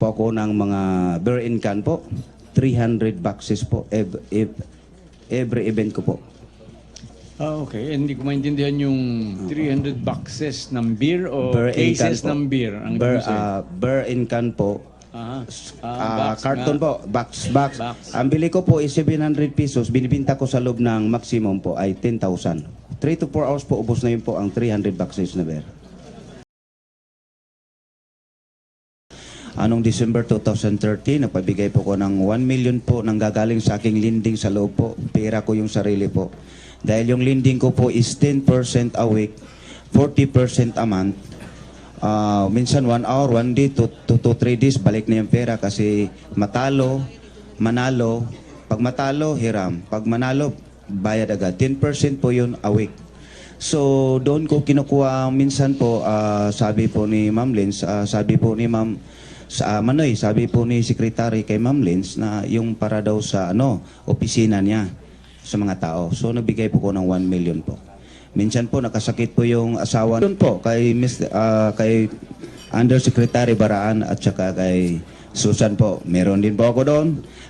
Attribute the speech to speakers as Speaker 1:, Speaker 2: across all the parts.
Speaker 1: po ako ng mga beer in can po. 300 boxes po ev- ev- every event ko po.
Speaker 2: Ah, okay. Hindi ko maintindihan yung 300 boxes ng beer o
Speaker 1: Beer in can
Speaker 2: cases
Speaker 1: po.
Speaker 2: ng beer. Ang sabihin.
Speaker 1: ah, beer in can po.
Speaker 2: Aha. Ah,
Speaker 1: Ah,
Speaker 2: box
Speaker 1: carton
Speaker 2: nga.
Speaker 1: po, box, box.
Speaker 2: Box.
Speaker 1: Ang bili ko po is 700 pesos. Binibinta ko sa loob ng maximum po ay 10,000. 3 to 4 hours po, ubos na yun po ang 300 boxes na beer. Anong December 2013, napabigay po ko ng 1 million po nang gagaling sa aking lending sa loob po. Pera ko yung sarili po. Dahil yung lending ko po is 10% a week, 40% a month. Ah, minsan 1 hour, 1 day, 2 to 3 days, balik na yung pera kasi matalo, manalo. Pag matalo, hiram. Pag manalo, bayad agad. 10% po yun a week. So, doon ko kinukuha minsan po, ah, sabi po ni Ma'am Lins, ah, sabi po ni Ma'am sa Manoy, sabi po ni Secretary kay Ma'am Lins na yung para daw sa ano, opisina niya sa mga tao. So, nagbigay po ko ng 1 million po. Minsan po nakasakit po yung asawa doon po kay Miss ah, kay Undersecretary Baraan at saka kay Susan po. Meron din po ako doon.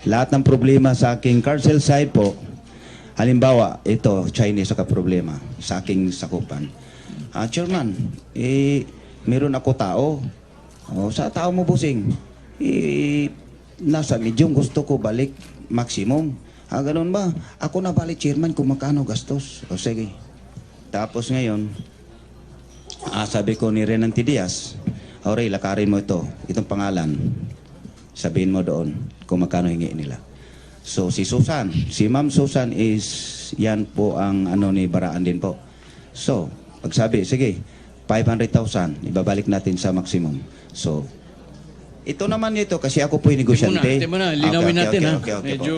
Speaker 1: Lahat ng problema sa aking carcel side po, Halimbawa, ito, Chinese ka problema sa aking sakupan. Ah, chairman, eh, meron ako tao. O, sa tao mo, busing. Eh, nasa medium, gusto ko balik maximum. Ah, ganun ba? Ako na balik, chairman, kung magkano gastos. O, sige. Tapos ngayon, ah, sabi ko ni Renan Tidias, Aurel, lakarin mo ito, itong pangalan. Sabihin mo doon kung magkano hingi nila. So si Susan, si Ma'am Susan is yan po ang ano ni Baraan din po. So, pagsabi, sige, 500,000, ibabalik natin sa maximum. So, ito naman ito kasi ako po yung
Speaker 2: Tingnan mo na,
Speaker 1: negosyante.
Speaker 2: tingnan mo na.
Speaker 1: Okay,
Speaker 2: Linawin
Speaker 1: okay,
Speaker 2: natin
Speaker 1: okay,
Speaker 2: ha.
Speaker 1: okay, okay.
Speaker 2: Medyo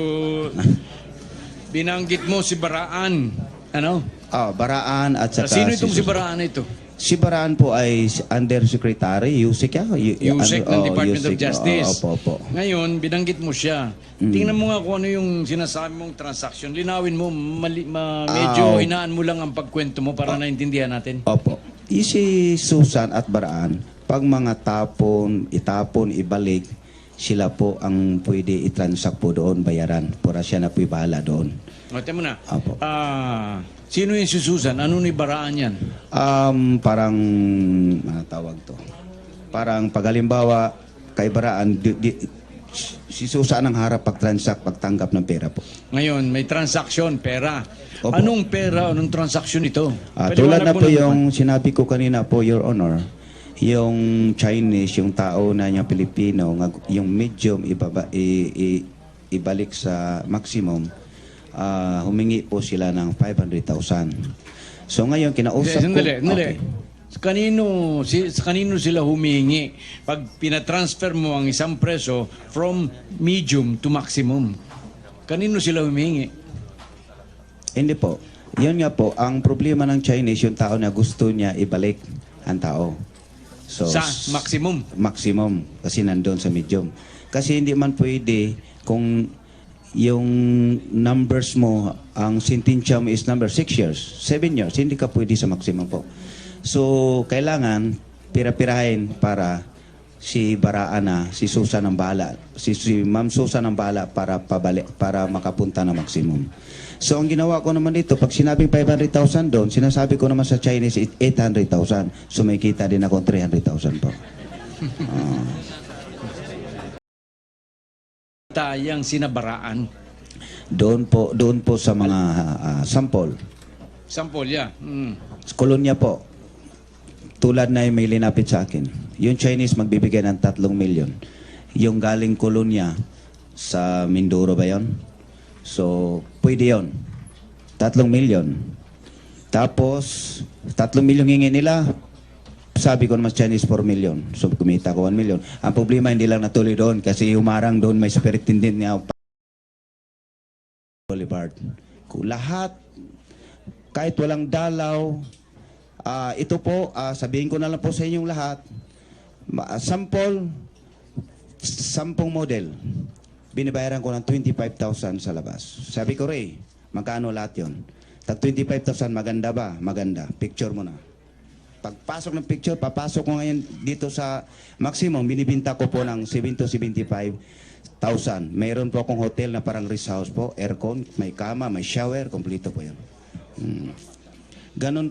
Speaker 2: binanggit mo si Baraan. Ano?
Speaker 1: Ah, Baraan at saka
Speaker 2: Sino itong si
Speaker 1: Susan.
Speaker 2: Baraan na ito?
Speaker 1: Si Baraan po ay Undersecretary, Yusik ya? Y-
Speaker 2: Yusek
Speaker 1: ano,
Speaker 2: ng
Speaker 1: oh,
Speaker 2: Department of
Speaker 1: Yusek,
Speaker 2: Justice.
Speaker 1: oh, opo, opo.
Speaker 2: Ngayon, binanggit mo siya. Tingnan mo nga kung ano yung sinasabi mong transaction. Linawin mo, mali, ma, medyo
Speaker 1: Ah, oh.
Speaker 2: hinaan mo lang ang pagkwento mo para naintindihan natin.
Speaker 1: Opo. Yung si Susan at Baraan, pag mga tapon, itapon, ibalik, sila po ang pwede itransact po doon, bayaran. Para siya na po bahala doon.
Speaker 2: O, mo na.
Speaker 1: Opo.
Speaker 2: Ah, sino yung si Susan? Ano ni Baraan yan?
Speaker 1: Um, parang, ano tawag to? Parang pagalimbawa, kay Baraan, di, di, si Susan ang harap pag-transact, pagtanggap ng pera po.
Speaker 2: Ngayon, may transaction, pera.
Speaker 1: Opo.
Speaker 2: Anong pera, anong transaction ito?
Speaker 1: Ah, tulad na po
Speaker 2: naman.
Speaker 1: yung sinabi ko kanina po, Your Honor, yung Chinese, yung tao na niya Pilipino, nga- yung medium ibaba, i, i- ibalik sa maximum, ah, humingi po sila ng 500,000. So ngayon, kinausap ko...
Speaker 2: Sandali, sandali.
Speaker 1: Okay.
Speaker 2: Sa kanino, si, sa kanino sila humingi pag pinatransfer mo ang isang preso from medium to maximum? Kanino sila humingi?
Speaker 1: Hindi po. Yun nga po, ang problema ng Chinese, yung tao na gusto niya ibalik ang tao. So,
Speaker 2: Sa maximum.
Speaker 1: maximum kasi nandun sa medium. Kasi hindi man pwede kung yung numbers mo, ang sentensya mo is number 6 years, 7 years, hindi ka pwede sa maximum po. So, kailangan pira-pirahin para si Baraan na, si Susan ang bahala, si, si Ma'am Susan ang bahala para pabalik, para makapunta na maximum. So, ang ginawa ko naman dito, pag sinabing 500,000 doon, sinasabi ko naman sa Chinese, it- 800,000. So, may kita din ako 300,000 po.
Speaker 2: Tayang sinabaraan.
Speaker 1: Doon po, doon po sa mga ah, sample.
Speaker 2: Sampol, yeah. Mm.
Speaker 1: Kolonya po, tulad na yung may linapit sa akin. Yung Chinese magbibigay ng 3 milyon. Yung galing kolonya sa Mindoro ba yon? So, pwede yon. 3 milyon. Tapos, 3 milyon hingi nila. Sabi ko naman Chinese 4 million. So, kumita ko 1 million. Ang problema, hindi lang natuloy doon kasi humarang doon may superintendent niya Boulevard. Lahat, kahit walang dalaw, ah, ito po, ah, sabihin ko na lang po sa inyong lahat, sample, sampung model, binibayaran ko ng 25,000 sa labas. Sabi ko, Ray, magkano lahat yon? Tag 25,000, maganda ba? Maganda. Picture mo na. pagpasok ng picture, papasok ko ngayon dito sa maximum, binibinta ko po ng 7 to 75,000. Mayroon po akong hotel na parang rest house po, aircon, may kama, may shower, kompleto po yun. Mm. Ganon